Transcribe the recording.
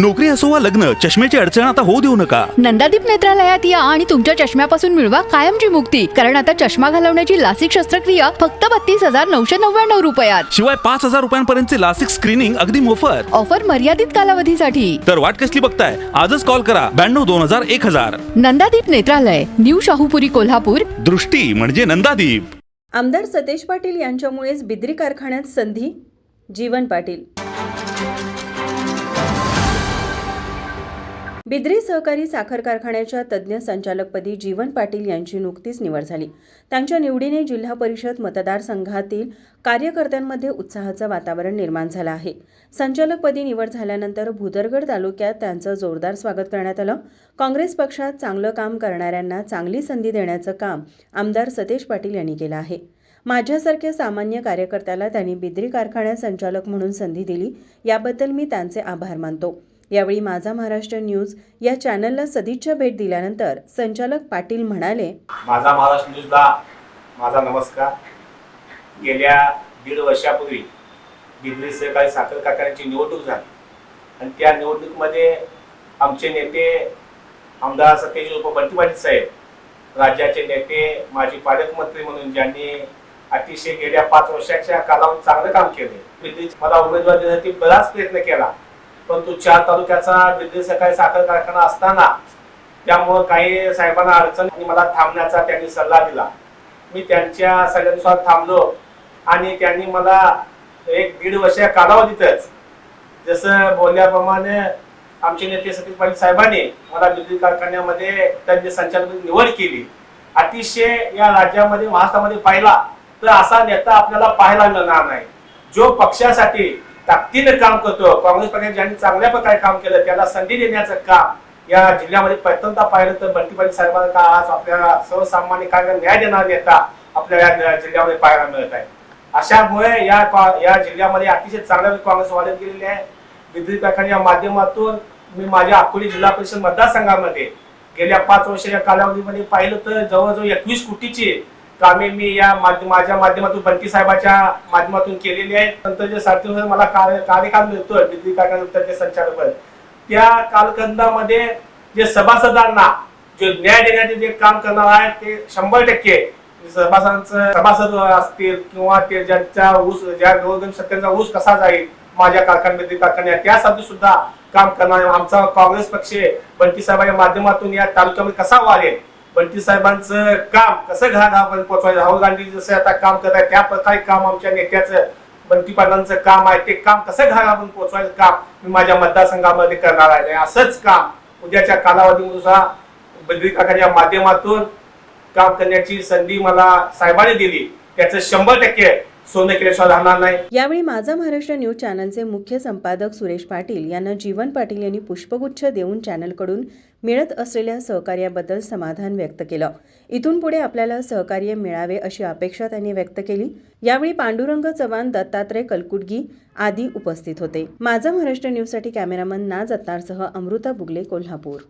नोकरी असो वा लग्न चष्म्याची अडचण आता होऊ देऊ नका. नंदादीप नेत्रालयात या आणि तुमच्या चष्म्यापासून मिळवा कायमची मुक्ती. कारण आता चष्मा घालवण्याची लासिक शस्त्रक्रिया फक्त बत्तीस हजार नऊशे नव्याण्णव रुपयात. शिवाय पाच हजार रुपयांपर्यंतचे लासिक स्क्रीनिंग अगदी मोफत. ऑफर मर्यादित कालावधीसाठी. तर वाट कसली बघताय? आजच कॉल करा. ब्याण्णव दोन हजार एक हजार. नंदादीप नेत्रालय न्यू शाहूपुरी कोल्हापूर. दृष्टी म्हणजे नंदादीप. आमदार सतेज पाटील यांच्यामुळेच बिद्री कारखान्यात संधी जीवन पाटील. बिद्री सहकारी साखर कारखान्याच्या तज्ज्ञ संचालकपदी जीवन पाटील यांची नुकतीच निवड झाली. त्यांच्या निवडीने जिल्हा परिषद मतदारसंघातील कार्यकर्त्यांमध्ये उत्साहाचं वातावरण निर्माण झालं आहे. संचालकपदी निवड झाल्यानंतर भुदरगड तालुक्यात त्यांचं जोरदार स्वागत करण्यात आलं. काँग्रेस पक्षात चांगलं काम करणाऱ्यांना चांगली संधी देण्याचं काम आमदार सतेज पाटील यांनी केलं आहे. माझ्यासारख्या सामान्य कार्यकर्त्याला त्यांनी बिद्री कारखान्यात संचालक म्हणून संधी दिली याबद्दल मी त्यांचे आभार मानतो. यावेळी माझा महाराष्ट्र न्यूज या चॅनलला सदिच्छा भेट दिल्यानंतर संचालक पाटील म्हणाले माझा महाराष्ट्र न्यूजला माझा नमस्कार. गेल्या दीड वर्षापूर्वी बिजली सहकारी साखर कारखान्याची निवडणूक झाली. आणि त्या निवडणुकीमध्ये आमचे नेते आमदार सत्यजी उप बंटी साहेब राज्याचे नेते माजी पालकमंत्री म्हणून ज्यांनी अतिशय गेल्या पाच वर्षाच्या कालावधीत चांगलं काम केले. मला उमेदवार देण्यासाठी बराच प्रयत्न केला. परंतु चार तालुक्याचा बिजली सकाळी साखर कारखाना असताना त्यामुळं काही साहेबांना अडचण आणि मला थांबण्याचा त्यांनी सल्ला दिला. मी त्यांच्या सल्ल्यानुसार थांबलो आणि त्यांनी मला एक दीड वर्ष कालावधीतच जसं बोलल्याप्रमाणे आमचे नेते सतीश पाटील साहेबांनी मला बिजली कारखान्यामध्ये त्यांची संचालक निवड केली. अतिशय या राज्यामध्ये महाराष्ट्रामध्ये पाहिला तर असा नेता आपल्याला पाहायला मिळणार नाही. जो पक्षासाठी ताकदीनं काम करतो काँग्रेस पक्षाने ज्यांनी चांगल्या प्रकारे काम केलं त्याला संधी देण्याचं काम या जिल्ह्यामध्ये प्रथमता पाहिलं तर बंटी साहेबांना का आज आपल्याला सर्वसामान्य कार्य न्याय देणारा नेता आपल्या या जिल्ह्यामध्ये पाहायला मिळत आहे. अशामुळे या या जिल्ह्यामध्ये अतिशय चांगल्या काँग्रेस वाढत गेलेली आहे. विद्युत कारखान्याच्या माध्यमातून मी माझ्या अकोली जिल्हा परिषद मतदारसंघामध्ये गेल्या पाच वर्षाच्या कालावधीमध्ये पाहिलं तर जवळजवळ एकवीस कोटीची कामे मी या माझ्या माध्यमातून बंटी साहेबाच्या माध्यमातून केलेली आहे. नंतर जे सारथी मला कार्य कार्यकाल मिळतोय विद्युत कारखान्याचे संचालक पद. त्या कालखंडामध्ये जे सभासदांना जे न्याय देण्याचे जे काम करणार आहे ते शंभर टक्के सभासदांचं सभासद असतील किंवा ते ज्यांचा ऊस ज्या गोरगरीब शेतकऱ्यांचा ऊस कसा जाईल माझ्या कारखान्यामध्ये कारखान्या त्यासाठी सुद्धा काम करणार आमचा काँग्रेस पक्ष बंटी साहेबांच्या माध्यमातून या तालुक्यामध्ये कसा वाढेल बंटी साहेबांचं काम कसं घराघरापर्यंत पोहोचवायचं राहुल गांधी जसं आता काम करत आहे त्या प्रकारे काम आमच्या नेत्याचं बंटी पाटलांचं काम आहे. ते काम कसं घरापर्यंत पोहोचवायचं काम मी माझ्या मतदारसंघामध्ये करणार आहे. असंच काम उद्याच्या कालावधीमध्ये सुद्धा बद्री काकाच्या माध्यमातून काम करण्याची संधी मला साहेबांनी दिली. त्याचं शंभर टक्के राहणार नाही. यावेळी माझा महाराष्ट्र न्यूज चॅनलचे मुख्य संपादक सुरेश पाटील यांना जीवन पाटील यांनी पुष्पगुच्छ देऊन चॅनलकडून मिळत असलेल्या सहकार्याबद्दल समाधान व्यक्त केलं. इथून पुढे आपल्याला सहकार्य मिळावे अशी अपेक्षा त्यांनी व्यक्त केली. यावेळी पांडुरंग चव्हाण दत्तात्रय कलकुटगी आदी उपस्थित होते. माझा महाराष्ट्र न्यूजसाठी कॅमेरामन ना जत्तारसह अमृता बुगले कोल्हापूर.